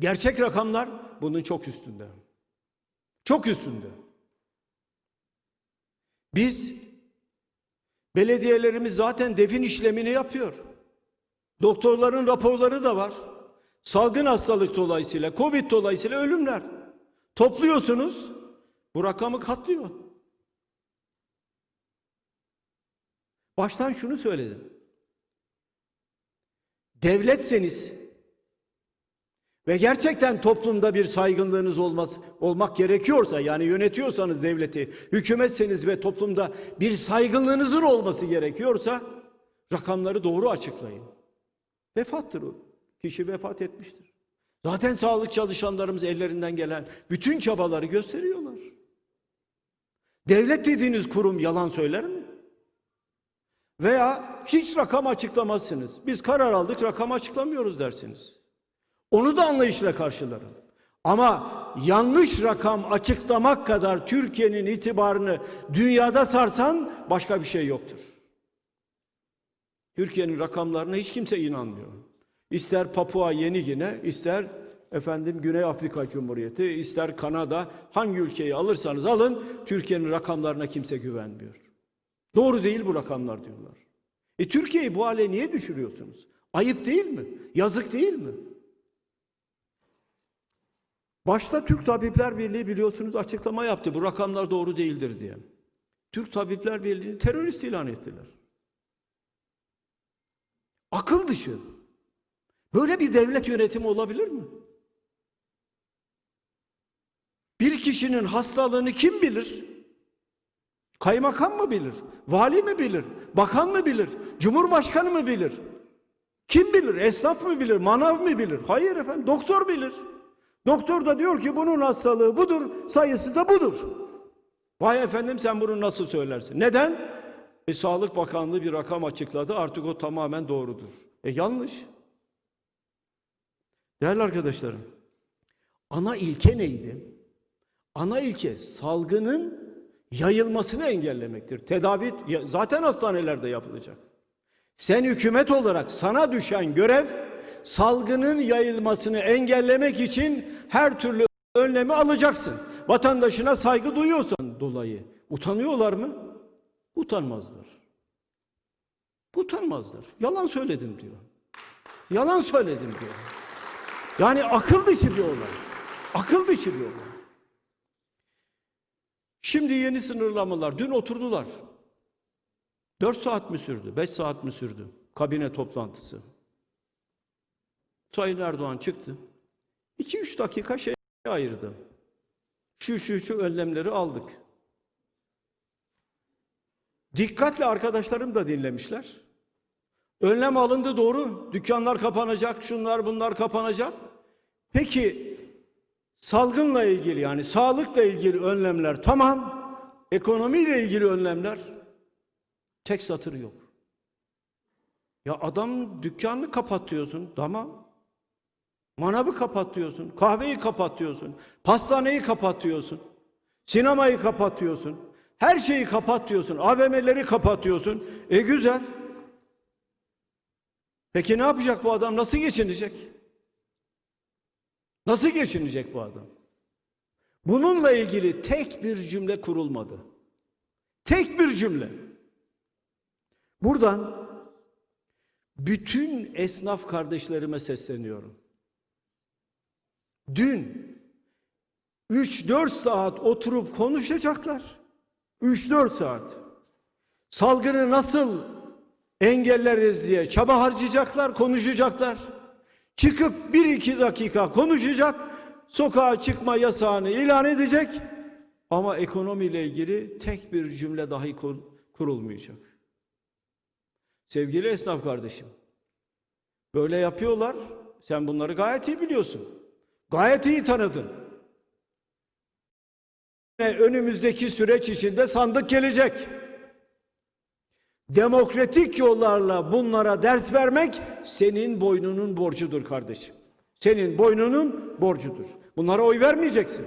Gerçek rakamlar bunun çok üstünde. Çok üstünde. Biz belediyelerimiz zaten defin işlemini yapıyor. Doktorların raporları da var. Salgın hastalık dolayısıyla, Covid dolayısıyla ölümler. Topluyorsunuz, bu rakamı katlıyor. Baştan şunu söyledim. Devletseniz ve gerçekten toplumda bir saygınlığınız olmaz, olmak gerekiyorsa yani yönetiyorsanız devleti, hükümetseniz ve toplumda bir saygınlığınızın olması gerekiyorsa rakamları doğru açıklayın. Vefattır o. Kişi vefat etmiştir. Zaten sağlık çalışanlarımız ellerinden gelen bütün çabaları gösteriyorlar. Devlet dediğiniz kurum yalan söyler mi? Veya hiç rakam açıklamazsınız. Biz karar aldık rakam açıklamıyoruz dersiniz. Onu da anlayışla karşılarım. Ama yanlış rakam açıklamak kadar Türkiye'nin itibarını dünyada sarsan başka bir şey yoktur. Türkiye'nin rakamlarına hiç kimse inanmıyor. İster Papua Yeni Gine, ister efendim Güney Afrika Cumhuriyeti, ister Kanada, hangi ülkeyi alırsanız alın Türkiye'nin rakamlarına kimse güvenmiyor. Doğru değil bu rakamlar diyorlar. E Türkiye'yi bu hale niye düşürüyorsunuz? Ayıp değil mi? Yazık değil mi? Başta Türk Tabipler Birliği biliyorsunuz açıklama yaptı. Bu rakamlar doğru değildir diye. Türk Tabipler Birliği'ni terörist ilan ettiler. Akıl dışı. Böyle bir devlet yönetimi olabilir mi? Bir kişinin hastalığını kim bilir? Kaymakam mı bilir? Vali mi bilir? Bakan mı bilir? Cumhurbaşkanı mı bilir? Kim bilir? Esnaf mı bilir? Manav mı bilir? Hayır efendim, doktor bilir. Doktor da diyor ki bunun hastalığı budur, sayısı da budur. Vay efendim sen bunu nasıl söylersin? Neden? E, Sağlık Bakanlığı bir rakam açıkladı artık o tamamen doğrudur. E yanlış. Değerli arkadaşlarım, ana ilke neydi? Ana ilke salgının yayılmasını engellemektir. Tedavi zaten hastanelerde yapılacak. Sen hükümet olarak sana düşen görev salgının yayılmasını engellemek için her türlü önlemi alacaksın. Vatandaşına saygı duyuyorsan dolayı. Utanıyorlar mı? Utanmazlar. Utanmazlar. Yalan söyledim diyor. Yalan söyledim diyor. Yani akıl dışı bir olay. Akıl dışı bir olay. Şimdi yeni sınırlamalar. Dün oturdular. 4 saat mi sürdü? 5 saat mi sürdü? Kabine toplantısı. Sayın Erdoğan çıktı. 2-3 dakika şey ayırdı. Şu şu şu önlemleri aldık. Dikkatle arkadaşlarım da dinlemişler. Önlem alındı doğru. Dükkanlar kapanacak, şunlar bunlar kapanacak. Peki salgınla ilgili yani sağlıkla ilgili önlemler tamam. Ekonomiyle ilgili önlemler tek satır yok. Ya adam dükkanını kapatıyorsun tamam. Manavı kapatıyorsun, kahveyi kapatıyorsun, pastaneyi kapatıyorsun, sinemayı kapatıyorsun, her şeyi kapatıyorsun, AVM'leri kapatıyorsun. E güzel. Peki ne yapacak bu adam? Nasıl geçinecek? Nasıl geçinecek bu adam? Bununla ilgili tek bir cümle kurulmadı. Tek bir cümle. Buradan bütün esnaf kardeşlerime sesleniyorum. Dün 3-4 saat oturup konuşacaklar. 3-4 saat. Salgını nasıl engelleriz diye çaba harcayacaklar, konuşacaklar. Çıkıp 1-2 dakika konuşacak, sokağa çıkma yasağını ilan edecek ama ekonomiyle ilgili tek bir cümle dahi kur- kurulmayacak. Sevgili esnaf kardeşim, böyle yapıyorlar, sen bunları gayet iyi biliyorsun. Gayet iyi tanıdın. Önümüzdeki süreç içinde sandık gelecek. Demokratik yollarla bunlara ders vermek senin boynunun borcudur kardeşim. Senin boynunun borcudur. Bunlara oy vermeyeceksin.